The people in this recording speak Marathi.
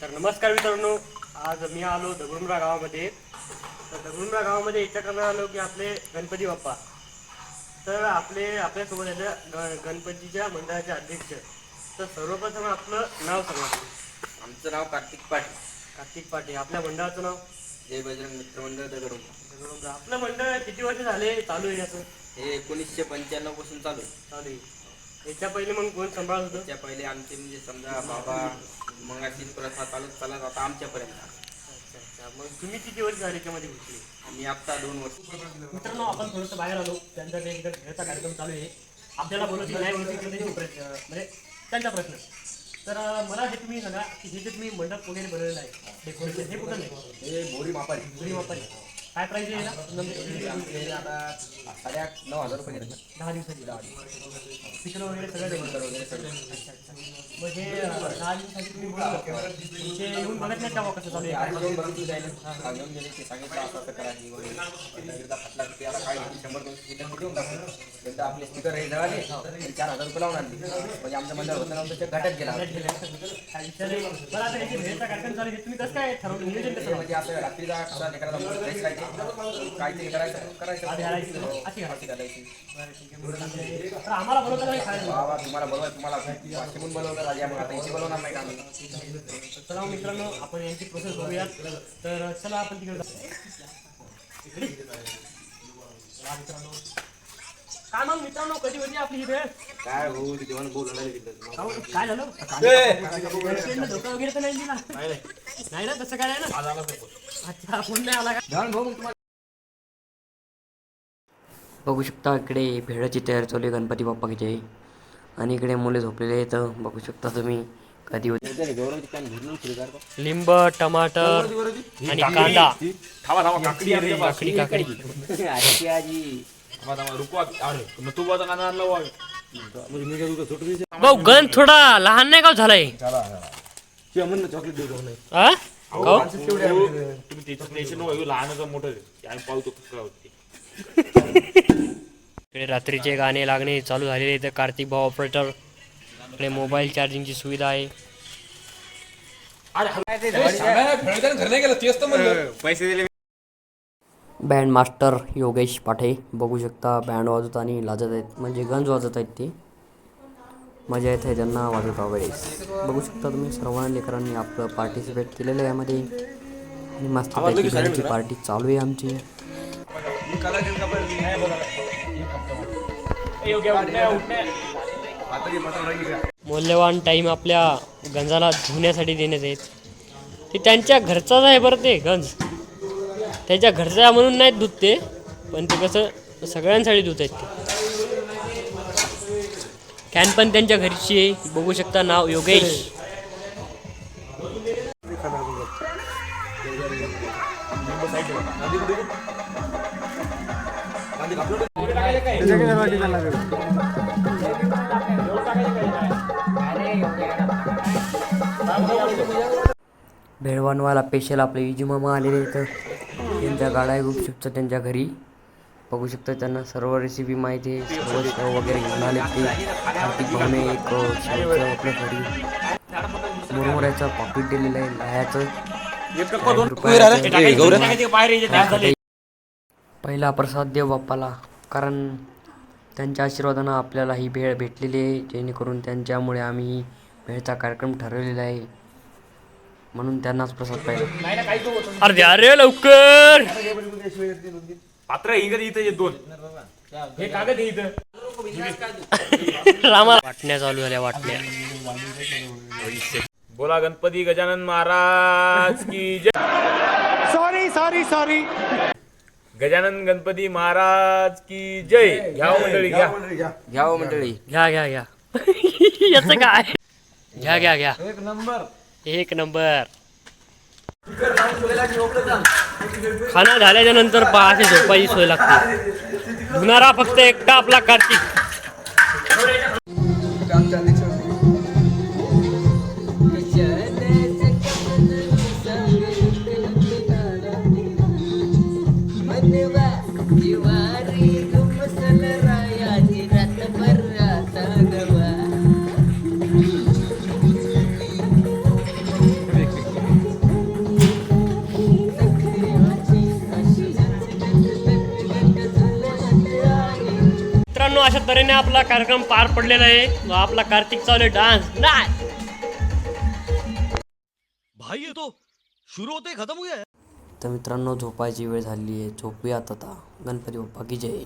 तर नमस्कार मित्रांनो आज मी आलो दगडुमरा गावामध्ये. तर दगडुमरा गावामध्ये याच्या करणार आलो की आपले गणपती बाप्पा. तर आपले आपल्यासोबत ना ग गणपतीच्या मंडळाचे अध्यक्ष. तर सर्वप्रथम आपलं नाव सांगा. आमचं नाव कार्तिक पाटील. कार्तिक पाटील आपल्या मंडळाचं नाव? जय बजरंग मित्रमंडळ दगडून दगडुमरा. आपलं मंडळ किती वर्ष झाले चालू आहे याचं? हे एकोणीसशे पंच्याण्णवपासून चालू आहे. चालू आहे. याच्या पहिले मग कोण सांभाळत होतं? त्याच्या पहिले आमचे म्हणजे समजा बाबा मग अशी प्रथा चालत चालत आता आमच्यापर्यंत. अच्छा अच्छा. मग तुम्ही किती वर्ष झाले याच्यामध्ये घुसले आम्ही आता दोन वर्ष. मित्रांनो आपण थोडंसं बाहेर आलो. त्यांचा ते एकदा खेळाचा कार्यक्रम चालू आहे. आपल्याला नाही इकडे त्यांचे प्रश्न म्हणजे त्यांचा प्रश्न. तर अं, मला हे तुम्ही सांगा की हे जे तुम्ही मंडप वगैरे बनवलेलं आहे डेकोरेशन हे कुठं नाही हे बोरी मापारी. घरी वापरली काय प्राईज आहे याला? आमचे आता साडेआठ नऊ हजार रुपये घेतात. दहा दिवसाची वगैरे सगळं नंतर वगैरे सगळं. अच्छा अच्छा मग हे अं, दहा दिवसाची तुम्ही बोललो तुमचे येऊन बघत नाही का बुवा कसं चालू ते आहे आज येऊन बघितली जाईल आज येऊन गेले. ते सांगितलं असं असं करा ही वगैरे. एकदा एकदा फाटला की त्याला काय घेतली शंभर दोनशे टाकू एकदा आपले स्टिकर हे जळाले आणि चार हजार रुपये लावून आणली. म्हणजे आमच्या मंडळ होतं ना त्याच्या घाट्यात गेला. काय विचार आहे? बरं आता याची भेटचा कार्यक्रम चालू आहे? हे तुम्ही कसं काय ठरवलं? नियोजन कसं ते म्हणजे असं रात्रीचा कसा लेकराला फ्रेश राहायचे काहीतरी करायचं करायचं. अशी घालायची. घालायची तर आम्हाला बोलवता नाही खायला? बाबा तुम्हाला बोलवा तुम्हाला वाशी म्हणून बोलवलं राजा मग आता इथे बोलवणार नाही का आम्ही? चला मित्रांनो आपण यांची प्रोसेस बघूयात. तर चला आपण तिकडे जाऊ मित्रांनो. काय मग मित्रांनो कधी होती आपली वेळ काय हो जेवण अहो, काय झालं? घरच्यांना धोका वगैरे तर नाही दिला? नाही ना तसं काय नाही ना? अच्छा फोन नाही आला का? बघू शकता इकडे भेळाची तयारी चालू आहे गणपती बाप्पाची. आणि इकडे मुले झोपलेले आहेत बघू शकता तुम्ही. कधी होते? लिंब टमाटर आणि कांदा. थांबा थांबा काकडी आहे रे. काकडी. काकडी. आजी अरे तू कांदा आणला वाग म्हणजे मी काय तुझं सुटू दे भाऊ गण थोडा लहान नाही का झालाय? चॉकलेट देऊ नाही काय होते इकडे रात्रीचे गाणे लागणे चालू झालेले इथे कार्तिक भाऊ ऑपरेटर इकडे मोबाईल चार्जिंगची सुविधा आहे. बँड मास्टर योगेश पाठे बघू शकता बँड वाजवत आणि लाजत आहेत. म्हणजे गंज वाजत आहेत ते. मजा येत आहे त्यांना वाजवता वेळेस. बघू शकता तुम्ही सर्व लेकरांनी आपलं पार्टिसिपेट केलेलं आहे यामध्ये. आणि मस्त पैकी पार्टी चालू आहे आमची. मौल्यवान टाईम आपल्या गंजाला धुण्यासाठी देण्यात आहेत ते त्यांच्या घरचाच आहे बरं ते गंज त्याच्या घरचा म्हणून नाहीत दूध ते पण ते कसं सगळ्यांसाठी दूध आहेत ते. कॅन पण त्यांच्या घरची आहे. बघू शकता नाव योगेश. भेळ बनवायला स्पेशल आपले इजू मामा आलेले इथं. त्यांच्या गाडा आहे गुपचूपचं त्यांच्या घरी. बघू शकता त्यांना सर्व रेसिपी माहिती आहे. सर्व वगैरे घेऊन आले ते. कार्तिक भाऊने एक आपल्या घरी. मुरमुऱ्याचं पाकिट दिलेलं आहे लाह्याचं. रुपयाचं. पहिला प्रसाद देव बाप्पाला. कारण त्यांच्या आशीर्वादानं आपल्याला ही भेळ भेटलेली आहे. जेणेकरून त्यांच्यामुळे आम्ही भेळचा कार्यक्रम ठरवलेला आहे. म्हणून त्यांनाच प्रसाद पाहिजे. अरे द्या रे लवकर. पात्र इकडे इथे ये दोन. हे कागद इथं. रामा वाटण्या चालू झाल्या वाटण्या. बोला गणपती गजानन महाराज की जय. Sorry sorry sorry Gajanan Ganpati Maharaj की जय. घ्या हो मंडळी घ्या. घ्या हो मंडळी. घ्या घ्या घ्या. याचं काय? घ्या घ्या घ्या. एक नंबर. एक नंबर. खाना झाल्याच्यानंतर पहाटे झोपायची सोय लागते. धुणारा फक्त एकटा आपला कार्तिक. तऱ्हेने आपला कार्यक्रम पार पडलेला आहे. आपला कार्तिक चालू डान्स. नाच. भाई ये तो शुरू होते ही खत्म हो गया है. तर मित्रांनो झोपायची वेळ झाली आहे. झोपूयात आता. गणपती बाप्पा की जय.